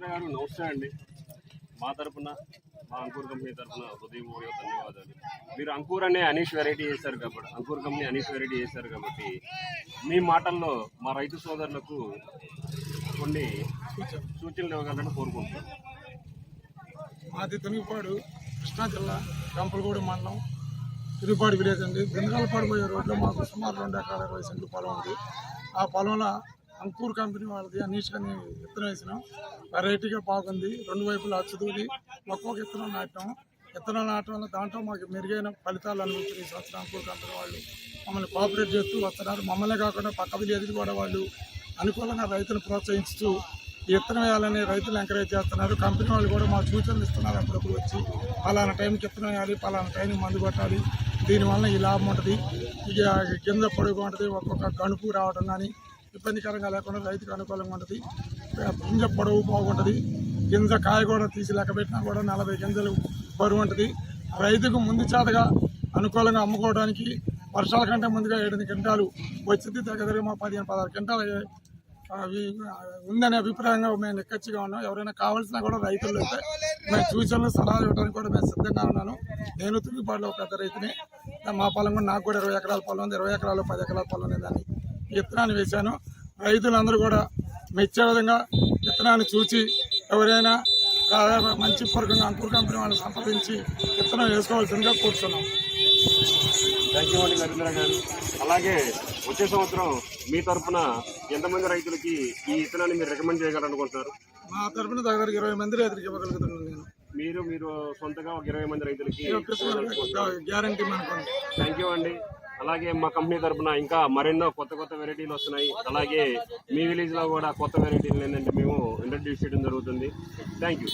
మిత్ర గారు నమస్తే అండి. మా తరపున మా అంకూర్ కంపెనీ తరఫున హృదయపూర్వక ధన్యవాదాలు. మీరు అంకూర్ అనే అనీష్ వెరైటీ చేశారు కాబట్టి అంకూర్ కంపెనీ అనీష్ వెరైటీ చేశారు కాబట్టి మీ మాటల్లో మా రైతు సోదరులకు కొన్ని సూచనలు ఇవ్వగలని కోరుకుంటున్నాను మాది తునిగిపాడు కృష్ణా జిల్లా కంపలగూడెం మండలం తిరుగుపాడు విలేజ్ అండి. బెంగాలపాడు పోయే రోడ్లో మాకు సుమారు రెండు ఎకరాల ఇరవై సెంట్లు పొలం ఉంది. ఆ పొలంలో అంకూర్ కంపెనీ వాళ్ళది అనీష్ అని విత్తనం వేసినాం. వెరైటీగా బాగుంది రెండు వైపులు అచ్చుదూది ఒక్కొక్క విత్తనం నాటాం విత్తనం నాటడం వల్ల దాంట్లో మాకు మెరుగైన ఫలితాలు అందించిన ఈ సంవత్సరం అంకూర్ కంపెనీ వాళ్ళు. మమ్మల్ని కోఆపరేట్ చేస్తూ వస్తున్నారు. మమ్మల్నే కాకుండా పక్క విలేజ్కి కూడా వాళ్ళు అనుకూలంగా రైతులు ప్రోత్సహిస్తూ విత్తనం వేయాలని రైతులు ఎంకరేజ్ చేస్తున్నారు. కంపెనీ వాళ్ళు కూడా మా సూచనలు ఇస్తున్నారు. అప్పుడప్పుడు వచ్చి పలానా టైంకి విత్తనం వేయాలి పలానా టైంకి మందు కొట్టాలి. దీనివల్ల ఈ లాభం ఉంటుంది. ఇక కింద పొడుగు ఉంటుంది. ఒక్కొక్క కణుపు రావడం కానీ ఇబ్బందికరంగా లేకుండా రైతుకు అనుకూలంగా ఉంటుంది. గింజ పొడవు బాగుంటుంది. గింజ కాయ కూడా తీసి లెక్క పెట్టినా కూడా నలభై గింజలు బరువు ఉంటుంది. రైతుకు ముందు చేతగా అనుకూలంగా అమ్ముకోవడానికి వర్షాల కంటే ముందుగా ఏడు క్వింటాలు వచ్చింది. దగ్గర మా పదిహేను పదహారు క్వింటాలు అవి ఉందనే అభిప్రాయంగా మేము నిక్కచ్చిగా ఉన్నాం. ఎవరైనా కావాల్సినా కూడా రైతులు అయితే మేము సూచనలు సలహాలు ఇవ్వడానికి కూడా మేము సిద్ధంగా ఉన్నాను. నేను తిరుగుబాటులో ఒక పెద్ద రైతుని. మా పొలం కూడా నాకు కూడా ఇరవై ఎకరాల పొలం ఉంది. ఇరవై ఎకరాలు పది ఎకరాల పొలం ఉంది దాన్ని విత్తనాన్ని వేశాను. రైతులందరూ కూడా మెచ్చే విధంగా విత్తనాన్ని చూచి ఎవరైనా మంచి పూర్వకంగా అంకుర కంపెనీ వాళ్ళని సంప్రదించి విత్తనం వేసుకోవాల్సిందిగా కోరుతున్నాం. థ్యాంక్ యూ అండి నరేంద్ర గారు. అలాగే వచ్చే సంవత్సరం మీ తరపున ఎంతమంది రైతులకి ఈ విత్తనాన్ని మీరు రికమెండ్ చేయగలనుకుంటున్నారు మా తరపున దగ్గర ఇరవై మంది రైతులకు ఇవ్వగలుగుతున్నాను నేను. మీరు మీరు సొంతగా ఒక ఇరవై మంది రైతులకి గ్యారంటీ మనకు. థ్యాంక్ యూ అండి. అలాగే మా కంపెనీ తరపున ఇంకా మరెన్నో కొత్త కొత్త వెరైటీలు వస్తున్నాయి. అలాగే మీ విలేజ్లో కూడా కొత్త వెరైటీలు ఏంటంటే మేము ఇంట్రడ్యూస్ చేయడం జరుగుతుంది. Thank you